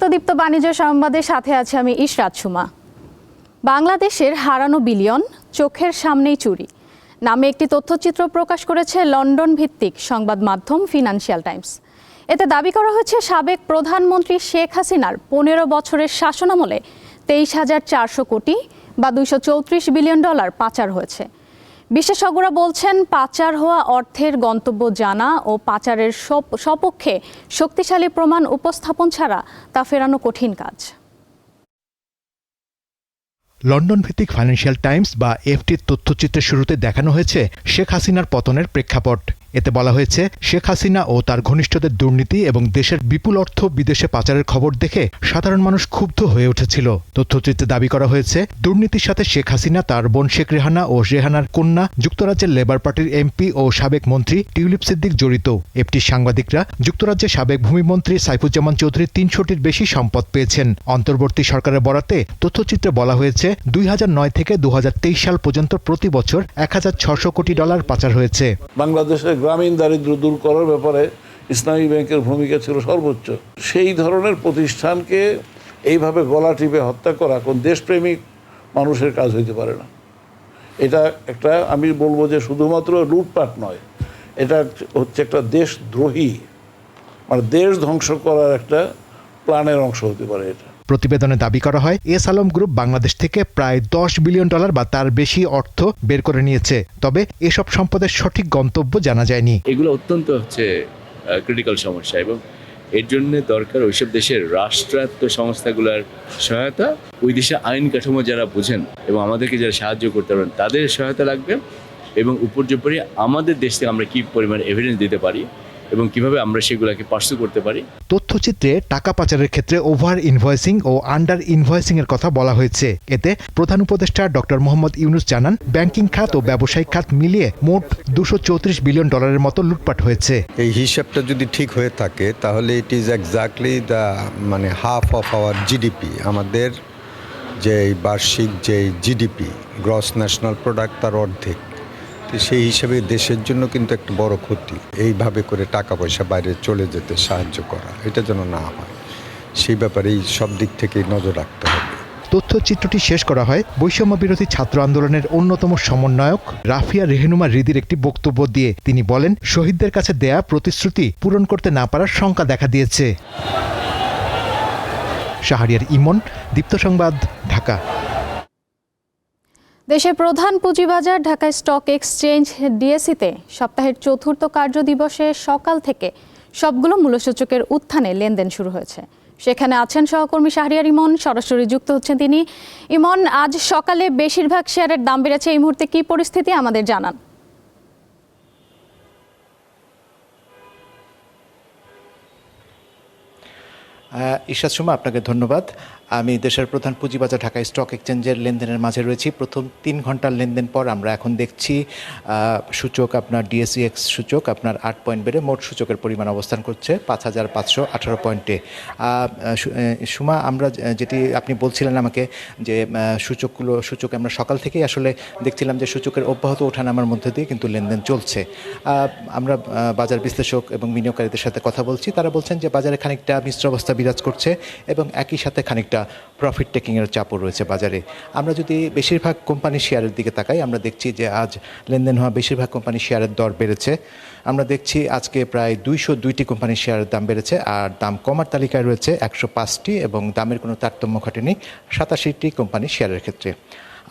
স্বাগত বাণিজ্য সংবাদের সাথে আছে আমি ইশরাত সুমা। বাংলাদেশের হারানো বিলিয়ন চোখের সামনেই চুরি। নামে একটি তথ্যচিত্র প্রকাশ করেছে লন্ডন ভিত্তিক সংবাদ মাধ্যম ফিনান্সিয়াল টাইমস। এতে দাবি করা হয়েছে, সাবেক প্রধানমন্ত্রী শেখ হাসিনার পনেরো বছরের শাসনামলে তেইশ হাজার চারশো কোটি বা দুইশো চৌত্রিশ বিলিয়ন ডলার পাচার হয়েছে। বিশেষজ্ঞরা বলছেন, পাচার হওয়া অর্থের গন্তব্য জানা ও পাচারের সপ- সপক্ষে শক্তিশালী প্রমাণ উপস্থাপন ছাড়া তা ফেরানো কঠিন কাজ। লন্ডন ভিত্তিক ফাইন্যান্সিয়াল টাইমস বা এফটির তথ্যচিত্রের শুরুতে দেখানো হয়েছে শেখ হাসিনার পতনের প্রেক্ষাপট। এতে বলা হয়েছে, শেখ হাসিনা ও তার ঘনিষ্ঠদের দুর্নীতি এবং দেশের বিপুল অর্থ বিদেশে পাচারের খবর দেখে সাধারণ মানুষ ক্ষুব্ধ হয়ে উঠেছিল। তথ্যচিত্রে দাবি করা হয়েছে, দুর্নীতির সাথে শেখ হাসিনা, তার বোন শেখ রেহানা ও রেহানার কন্যা যুক্তরাজ্যের লেবার পার্টির এমপি ও সাবেক মন্ত্রী টিউলিপ সিদ্দিক জড়িত। এফটির সাংবাদিকরা যুক্তরাজ্যের সাবেক ভূমিমন্ত্রী সাইফুজ্জামান চৌধুরী তিনশোটির বেশি সম্পদ পেয়েছেন। অন্তর্বর্তী সরকারের বরাতে তথ্যচিত্রে বলা হয়েছে, দুই হাজার নয় থেকে দু হাজার তেইশ সাল পর্যন্ত প্রতি বছর এক কোটি ডলার পাচার হয়েছে। বাংলাদেশের গ্রামীণ দারিদ্র্য দূর করার ব্যাপারে ইসলামী ব্যাংকের ভূমিকা ছিল সর্বোচ্চ। সেই ধরনের প্রতিষ্ঠানকে এইভাবে গলা টিপে হত্যা করা কোন দেশপ্রেমিক মানুষের কাজ হইতে পারে না। এটা একটা, আমি বলব যে শুধুমাত্র লুটপাট নয়, এটা হচ্ছে একটা দেশদ্রোহী মানে দেশ ধ্বংস করার একটা প্ল্যানের অংশ হতে পারে এটা। প্রতিবেদনে দাবি করা হয় এস আলম গ্রুপ বাংলাদেশ থেকে প্রায় দশ বিলিয়ন ডলার বা তার বেশি অর্থ বের করে নিয়েছে। তবে এসব সম্পদের সঠিক গন্তব্য জানা যায়নি। এগুলো অত্যন্ত হচ্ছে ক্রিটিক্যাল সমস্যা এবং এর জন্য দরকার ওইসব দেশের রাষ্ট্রায়ত্ত সংস্থাগুলোর সহায়তা, ওই দেশের আইন কাঠামো যারা বুঝেন এবং আমাদেরকে যারা সাহায্য করতে পারেন, তাদের সহায়তা লাগবে এবং উপর্যুপরি আমাদের দেশ থেকে আমরা কী পরিমাণ এভিডেন্স দিতে পারি এবং কীভাবে আমরা সেগুলোকে পার্সু করতে পারি। তথ্যচিত্রে টাকা পাচারের ক্ষেত্রে ওভার ইনভয়েসিং ও আন্ডার ইনভয়েসিং এর কথা বলা হয়েছে। এতে প্রধান উপদেষ্টা ডক্টর মোহাম্মদ ইউনুস জানান ব্যাংকিং খাত ও ব্যবসায়িক খাত মিলিয়ে মোট দুশো চৌত্রিশ বিলিয়ন ডলারের মতো লুটপাট হয়েছে। এই হিসাবটা যদি ঠিক হয়ে থাকে তাহলে ইট ইজ এক্স্যাক্টলি দ্য মানে হাফ অফ আওয়ার জিডিপি আমাদের যে বার্ষিক যে জিডিপি গ্রস ন্যাশনাল প্রোডাক্ট তার অর্ধেক। তো সেই হিসাবে দেশের জন্য কিন্তু একটা বড় ক্ষতি। এইভাবে করে টাকা পয়সা বাইরে চলে যেতে সাহায্য করা, এটা যেন না হয়। সেই ব্যাপারে এই সব দিক থেকেই নজর রাখতে হবে। তথ্যচিত্রটি শেষ করা হয় বৈষম্য বিরোধী ছাত্র আন্দোলনের অন্যতম সমন্বয়ক রাফিয়া রেহেনুমা রিদির একটি বক্তব্য দিয়ে তিনি বলেন, শহীদদের কাছে দেয়া প্রতিশ্রুতি পূরণ করতে না পারার শঙ্কা দেখা দিয়েছে। শাহরিয়ার ইমন, দীপ্ত সংবাদ, ঢাকা। দেশের প্রধান পুঁজিবাজার ঢাকা স্টক এক্সচেঞ্জ ডিএসিতে সপ্তাহের চতুর্থ কার্য দিবসে সকাল থেকে সবগুলো মূল্যসূচকের উত্থানে লেনদেন শুরু হয়েছে। সেখানে আছেন সহকর্মী শাহরিয়ার ইমন, সরাসরি যুক্ত হচ্ছেন তিনি। ইমন, আজ সকালে বেশিরভাগ শেয়ারের দাম বেড়েছে। এই মুহূর্তে কি পরিস্থিতি আমাদের জানান? আহ, সুমা আপনাকে ধন্যবাদ। আমি দেশের প্রধান পুঁজিবাজার ঢাকা স্টক এক্সচেঞ্জের লেনদেনের মাঝে রয়েছি। প্রথম তিন ঘণ্টার লেনদেন পর আমরা এখন দেখছি সূচক আপনার ডিএসইএক্স সূচক আপনার আট পয়েন্ট বেড়ে মোট সূচকের পরিমাণ অবস্থান করছে পাঁচ হাজার পাঁচশো আঠারো পয়েন্টে। সুমা আমরা যেটি আপনি বলছিলেন আমাকে যে সূচকগুলো সূচক আমরা সকাল থেকেই আসলে দেখছিলাম যে সূচকের অব্যাহত ওঠানামার মধ্যে দিয়ে কিন্তু লেনদেন চলছে। আমরা বাজার বিশ্লেষক এবং বিনিয়োগকারীদের সাথে কথা বলছি। তারা বলছেন যে বাজারে খানিকটা মিশ্র অবস্থা বিরাজ করছে এবং একই সাথে খানিকটা প্রফিট টেকিংয়ের চাপও রয়েছে বাজারে। আমরা যদি বেশিরভাগ কোম্পানি শেয়ারের দিকে তাকাই, আমরা দেখছি যে আজ লেনদেন হওয়া বেশিরভাগ কোম্পানি শেয়ারের দর বেড়েছে। আমরা দেখছি আজকে প্রায় দুইশো দুইটি কোম্পানির শেয়ারের দাম বেড়েছে, আর দাম কমার তালিকায় রয়েছে একশো পাঁচটি এবং দামের কোনো তারতম্য ঘটেনি সাতাশিটি কোম্পানির শেয়ারের ক্ষেত্রে।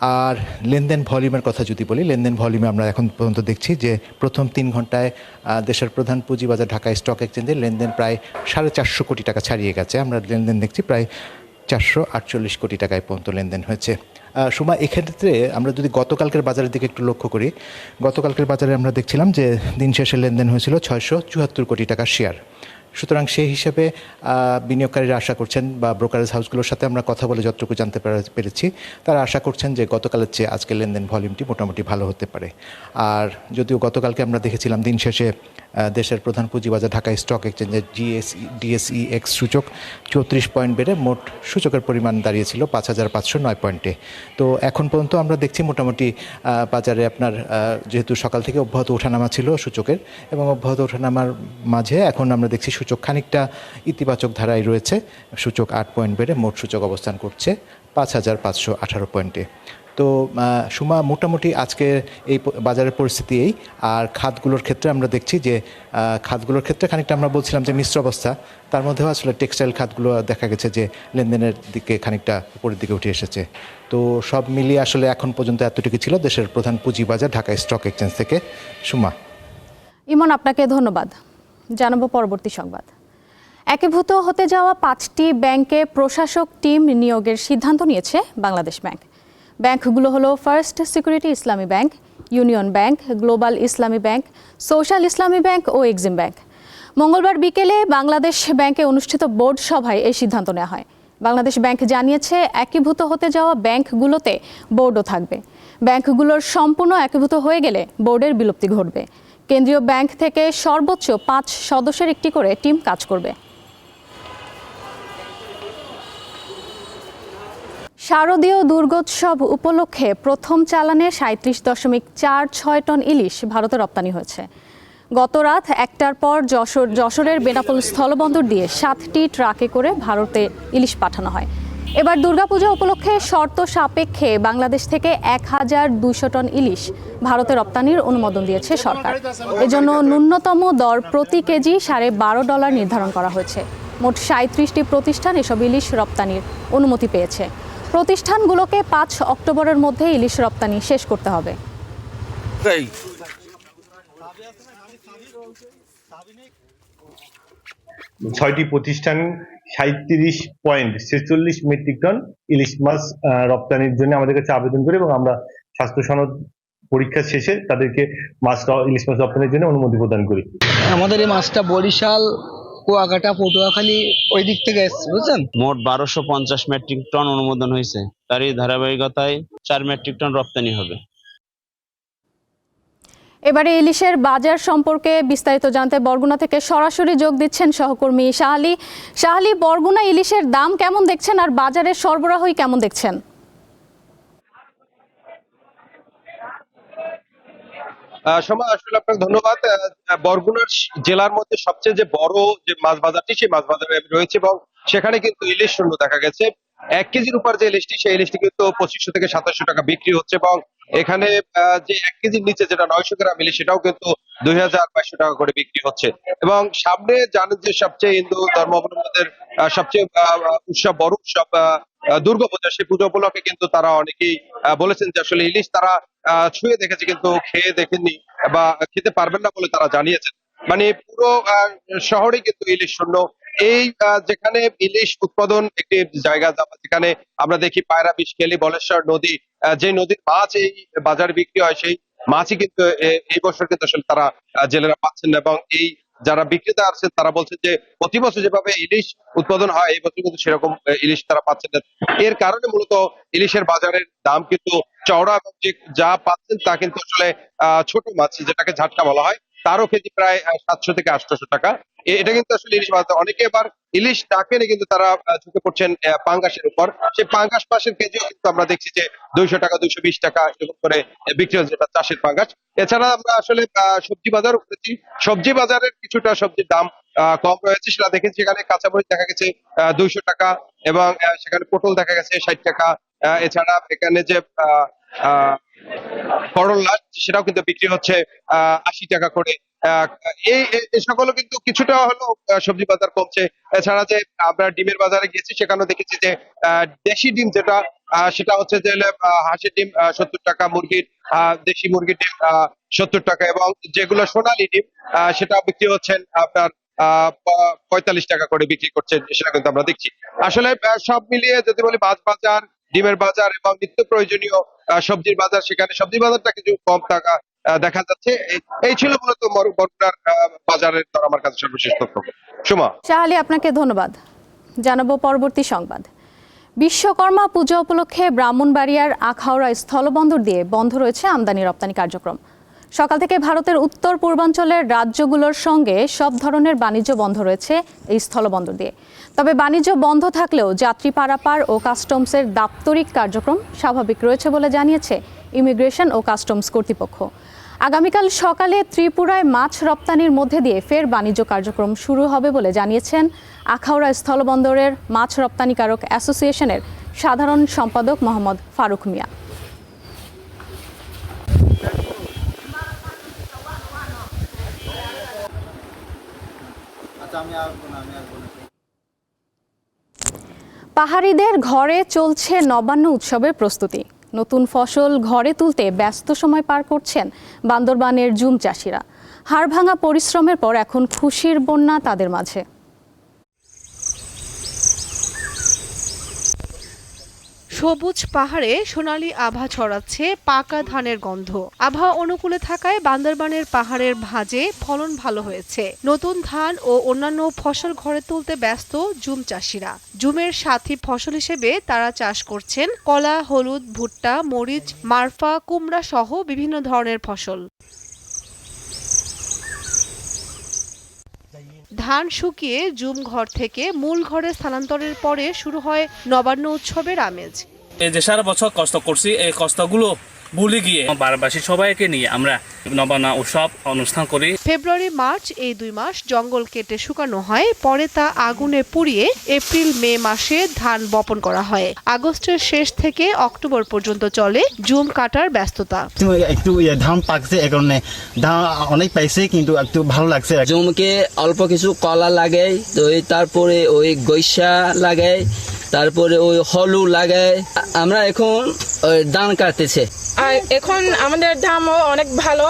আর লেনদেন ভলিউমের কথা যদি বলি, লেনদেন ভলিউমে আমরা এখন পর্যন্ত দেখছি যে প্রথম তিন ঘন্টায় দেশের প্রধান পুঁজিবাজার ঢাকা স্টক এক্সচেঞ্জের লেনদেন প্রায় সাড়ে চারশো কোটি টাকা ছাড়িয়ে গেছে। আমরা লেনদেন দেখছি প্রায় চারশো আটচল্লিশ কোটি টাকায় পর্যন্ত লেনদেন হয়েছে। সুমা, এক্ষেত্রে আমরা যদি গতকালকের বাজারের দিকে একটু লক্ষ্য করি, গতকালকের বাজারে আমরা দেখছিলাম যে দিন শেষে লেনদেন হয়েছিল ছয়শো চুয়াত্তর কোটি টাকা শেয়ার সুতরাং সেই হিসাবে বিনিয়োগকারীরা আশা করছেন বা ব্রোকারেজ হাউসগুলোর সাথে আমরা কথা বলে যতটুকু জানতে পেরেছি, তারা আশা করছেন যে গতকালের চেয়ে আজকে লেনদেন ভলিউমটি মোটামুটি ভালো হতে পারে। আর যদিও গতকালকে আমরা দেখেছিলাম দিন শেষে দেশের প্রধান পুঁজিবাজার ঢাকা স্টক এক্সচেঞ্জের জিএসই ডিএসই এক্স সূচক চৌত্রিশ পয়েন্ট বেড়ে মোট সূচকের পরিমাণ দাঁড়িয়েছিল পাঁচ হাজার পাঁচশো নয় পয়েন্টে। তো এখন পর্যন্ত আমরা দেখছি মোটামুটি বাজারে আপনার যেহেতু সকাল থেকে অব্যাহত ওঠানামা ছিল সূচকের, এবং অব্যাহত ওঠানামার মাঝে এখন আমরা দেখছি সূচক খানিকটা ইতিবাচক ধারায় রয়েছে। সূচক আট পয়েন্ট বেড়ে মোট সূচক অবস্থান করছে পাঁচ হাজার পাঁচশো আঠারো পয়েন্টে। তো সুমা, মোটামুটি আজকে এই বাজারের পরিস্থিতি এই। আর খাতগুলোর ক্ষেত্রে আমরা দেখছি যে খাতগুলোর ক্ষেত্রে খানিকটা আমরা বলছিলাম যে মিশ্র অবস্থা। তার মধ্যেও আসলে টেক্সটাইল খাতগুলো দেখা গেছে যে লেনদেনের দিকে খানিকটা উপরের দিকে উঠে এসেছে। তো, সব মিলিয়ে আসলে এখন পর্যন্ত এতটুকু ছিল দেশের প্রধান পুঁজিবাজার ঢাকা স্টক এক্সচেঞ্জ থেকে। সুমা। ইমন, আপনাকে ধন্যবাদ। জানাব পরবর্তী সংবাদ। একীভূত হতে যাওয়া পাঁচটি ব্যাংকে প্রশাসক টিম নিয়োগের সিদ্ধান্ত নিয়েছে বাংলাদেশ ব্যাংক। ব্যাংকগুলো হলো first security Islami bank, union bank, global Islami bank, social Islami bank ও এক্সিম ব্যাংক। মঙ্গলবার বিকেলে বাংলাদেশ ব্যাংকে অনুষ্ঠিত বোর্ড সভায় এই সিদ্ধান্ত নেওয়া হয়। বাংলাদেশ ব্যাংক জানিয়েছে, একীভূত হতে যাওয়া ব্যাংকগুলোতে বোর্ডও থাকবে। ব্যাংকগুলোর সম্পূর্ণ একীভূত হয়ে গেলে বোর্ডের বিলুপ্তি ঘটবে। কেন্দ্রীয় ব্যাংক থেকে সর্বোচ্চ পাঁচ সদস্যের একটি করে টিম কাজ করবে। শারদীয় দুর্গোৎসব উপলক্ষে প্রথম চালানে সাঁত্রিশ দশমিক চার ছয় টন ইলিশ ভারতে রপ্তানি হয়েছে। গত রাত একটার পর যশোর যশোরের বেনাপোল স্থলবন্দর দিয়ে সাতটি ট্রাকে করে ভারতে ইলিশ পাঠানো হয়। এবার দুর্গাপূজা উপলক্ষে শর্ত সাপেক্ষে বাংলাদেশ থেকে এক হাজার দুশো টন ইলিশ ভারতে রপ্তানির অনুমোদন দিয়েছে সরকার। এজন্য ন্যূনতম দর প্রতি কেজি সাড়ে বারো ডলার নির্ধারণ করা হয়েছে। মোট সাঁত্রিশটি প্রতিষ্ঠান এসব ইলিশ রপ্তানির অনুমতি পেয়েছে। প্রতিষ্ঠানগুলোকে পাঁচ অক্টোবরের মধ্যে ইলিশ রপ্তানি শেষ করতে হবে। ছয়টি প্রতিষ্ঠান সাঁত্রিশ পয়েন্ট ছেচল্লিশ মেট্রিক টন ইলিশ মাছ আহ, রপ্তানির জন্য আমাদের কাছে আবেদন করি এবং আমরা স্বাস্থ্য সনদ পরীক্ষা শেষে তাদেরকে মাছ ইলিশ মাছ রপ্তানির জন্য অনুমতি প্রদান করি। আমাদের এই মাছটা বরিশাল কুয়াকাটা পটুয়াখালী ওই দিক থেকে এসছে বুঝছেন? মোট বারোশো পঞ্চাশ মেট্রিক টন অনুমোদন হয়েছে। তারই ধারাবাহিকতায় চার মেট্রিক টন রপ্তানি হবে। এবারে ইলিশের বাজার সম্পর্কে বিস্তারিত জানতে বরগুনা থেকে সরাসরি যোগ দিচ্ছেন সহকর্মী শাহালি শাহালি বরগুনা ইলিশের দাম কেমন দেখছেন আর বাজারের সরবরাহই কেমন দেখছেন? সময় আসলে আপনাকে ধন্যবাদ। বরগুনার জেলার মধ্যে সবচেয়ে যে বড় যে মাছ বাজারটি, সেই মাছ বাজারে রয়েছে এবং সেখানে কিন্তু ইলিশ শূন্য দেখা গেছে। এক কেজির উপর যে ইলিশটি সেই ইলিশটি কিন্তু পঁচিশশো থেকে সাতাশশো টাকা বিক্রি হচ্ছে এবং এখানে যে এক কেজির নিচে যেটা নয়শো গ্রাম ইলিশ সেটাও কিন্তু দুই হাজার বাইশশো টাকা করে বিক্রি হচ্ছে। এবং সামনে জানেন যে সবচেয়ে হিন্দু ধর্মাবলম্বীদের সবচেয়ে উৎসব, বড় উৎসব দুর্গাপূজা সেই পুজো উপলক্ষে কিন্তু তারা অনেকেই বলেছেন যে আসলে ইলিশ তারা ছুঁয়ে দেখেছে কিন্তু খেয়ে দেখেননি বা খেতে পারবেন না বলে তারা জানিয়েছেন। মানে পুরো শহরে কিন্তু ইলিশ শূন্য এই যেখানে ইলিশ উৎপাদন একটি জায়গা, যেখানে আমরা দেখি পায়রা বিষকেলি বলেশ্বর নদী যে নদীর মাছ এই বাজারে বিক্রি হয়, সেই মাছই কিন্তু এই বছর কিন্তু আসলে তারা জেলেরা পাচ্ছেন না এবং এই যারা বিক্রেতা আছে তারা বলছেন যে প্রতি বছর যেভাবে ইলিশ উৎপাদন হয়, এই বছর কিন্তু সেরকম ইলিশ তারা পাচ্ছেন না। এর কারণে মূলত ইলিশের বাজারের দাম কিন্তু চওড়া এবং যে যা পাচ্ছেন তা কিন্তু আসলে ছোট মাছ, যেটাকে ঝাটকা বলা হয়। তারও কেজি প্রায় সাতশো থেকে আটশোশো টাকা। এটা কিন্তু আসলে ইলিশ মাছ অনেকে এবার ইলিশ ডাকে কিন্তু তারা ঝুঁকে পড়ছেন পাঙ্গাসের উপর। সেই পাঙ্গাস মাসের কেজিও কিন্তু আমরা দেখছি যে দুইশো টাকা দুইশো বিশ টাকা এরকম করে বিক্রি হচ্ছে চাষের পাঙ্গাস। এছাড়া আমরা আসলে সবজি বাজার করেছি। সবজি বাজারের কিছুটা সবজির দাম কম রয়েছে সেটা দেখেছি সেখানে কাঁচামরিচ দেখা গেছে দুইশো টাকা এবং সেখানে পটল দেখা গেছে ষাট টাকা। এছাড়া এখানে যে আহ, করল্লা সেটাও কিন্তু বিক্রি হচ্ছে আশি টাকা করে। এই সকলও কিন্তু কিছুটা হলো সবজি বাজার কমছে। এছাড়া যে আমরা ডিমের বাজারে গেছি সেখানেও দেখেছি যে দেশি ডিম যেটা সেটা হচ্ছে যে হাঁসের ডিম সত্তর টাকা, মুরগির দেশি মুরগির ডিম সত্তর টাকা এবং যেগুলো সোনালী ডিম সেটা বিক্রি হচ্ছেন আপনার পঁয়তাল্লিশ টাকা করে বিক্রি করছেন, সেটা কিন্তু আমরা দেখছি। আসলে সব মিলিয়ে যদি বলি মাছ বাজার ডিমের বাজার এবং নিত্য প্রয়োজনীয় সবজির বাজার, সেখানে সবজি বাজারটা কিছু কম টাকা দেখা যাচ্ছে। এই- ছিল মূলত বরগুনার বাজারের দর আমার কাছে সর্বশেষ তথ্য। সুমা? শাহালি, আপনাকে ধন্যবাদ। জানাব পরবর্তী সংবাদ। বিশ্বকর্মা পূজা উপলক্ষে ব্রাহ্মণবাড়িয়ার আখাউড়া স্থলবন্দর দিয়ে বন্ধ রয়েছে আমদানি রপ্তানি কার্যক্রম। সকাল থেকে ভারতের উত্তর পূর্বাঞ্চলের রাজ্যগুলোর সঙ্গে সব ধরনের বাণিজ্য বন্ধ রয়েছে এই স্থলবন্দর দিয়ে। তবে বাণিজ্য বন্ধ থাকলেও যাত্রী পারাপার ও কাস্টমসের দাপ্তরিক কার্যক্রম স্বাভাবিক রয়েছে বলে জানিয়েছে ইমিগ্রেশন ও কাস্টমস কর্তৃপক্ষ। আগামীকাল সকালে ত্রিপুরায় মাছ রপ্তানির মধ্যে দিয়ে ফের বাণিজ্য কার্যক্রম শুরু হবে বলে জানিয়েছেন আখাউড়া স্থলবন্দরের মাছ রপ্তানিকারক অ্যাসোসিয়েশনের সাধারণ সম্পাদক মোহাম্মদ ফারুক মিয়া। পাহাড়িদের ঘরে চলছে নবান্ন উৎসবের প্রস্তুতি। নতুন ফসল ঘরে তুলতে ব্যস্ত সময় পার করছেন বান্দরবানের জুম চাষিরা। হাড়ভাঙা পরিশ্রমের পর এখন খুশির বন্যা তাদের মাঝে। সবুজ পাহাড়ে সোনালী আভা ছড়াচ্ছে পাকা ধানের গন্ধ। আবহাওয়া অনুকূলে থাকায় বান্দরবানের পাহাড়ের ভাঁজে ফলন ভালো হয়েছে। নতুন ধান ও অন্যান্য ফসল ঘরে তুলতে ব্যস্ত জুম চাষিরা। জুমের সাথী ফসল হিসেবে তারা চাষ করছেন কলা, হলুদ, ভুট্টা, মরিচ, মারফা, কুমড়া সহ বিভিন্ন ধরনের ফসল। ধান শুকিয়ে জুম ঘর থেকে মূল ঘরে স্থানান্তরের পরে শুরু হয় নবান্ন উৎসবের আমেজ। এই যে সারা বছর কষ্ট করছি, এই কষ্টগুলো ভুলে গিয়ে বারবাসী সবাইকে নিয়ে আমরা নবানা উৎসব অনুষ্ঠান করি। ফেব্রুয়ারি মার্চ এই দুই মাস জঙ্গল কেটে শুকানো হয় পরে তা আগুনে পুড়িয়ে এপ্রিল মে মাসে ধান বপন করা হয়। আগস্টের শেষ থেকে অক্টোবর পর্যন্ত চলে জুম কাটার ব্যস্ততা। একটু ইয়ে ধান পাকছে এ কারণে। ধান অনেক পাইছে কিন্তু একটু ভালো লাগছে। জুমকে অল্প কিছু কলা লাগে তো তারপরে ওই গৈসা লাগাই তারপরে ওই হলু লাগাই আমরা এখন ওই ধান কাটতেছে। আর এখন আমাদের দামও অনেক ভালো।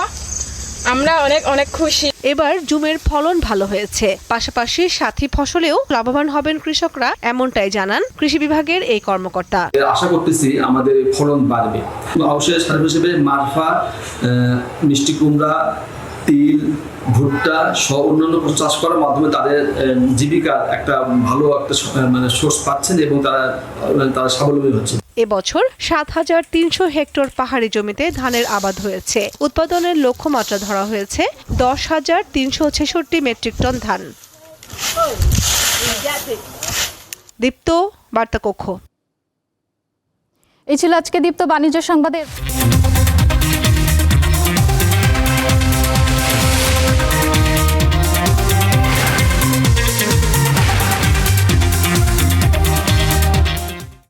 আমরা অনেক অনেক খুশি। এবার জুমের ফলন ভালো হয়েছে। পাশাপাশি সাথী ফসলেও লাভবান হবেন কৃষকরা এমনটাই জানান কৃষি বিভাগের এই কর্মকর্তা। আশা করতেছি আমাদের ফলন বাড়বে। অবশ্যই হিসেবে মারফা মিষ্টি কুমড়া তিল ভুট্টা সহ অন্যান্য চাষ করার মাধ্যমে তাদের জীবিকার একটা ভালো একটা মানে সোর্স পাচ্ছেন এবং তারা তারা স্বাবলম্বী হচ্ছে এবছর সাত হাজার তিনশো হেক্টর পাহাড়ি জমিতে ধানের আবাদ হয়েছে। উৎপাদনের লক্ষ্যমাত্রা ধরা হয়েছে দশ হাজার তিনশো ছেষট্টি মেট্রিক টন ধান। দীপ্ত বার্তা কক্ষ এই ছিল আজকে দীপ্ত বাণিজ্য সংবাদের।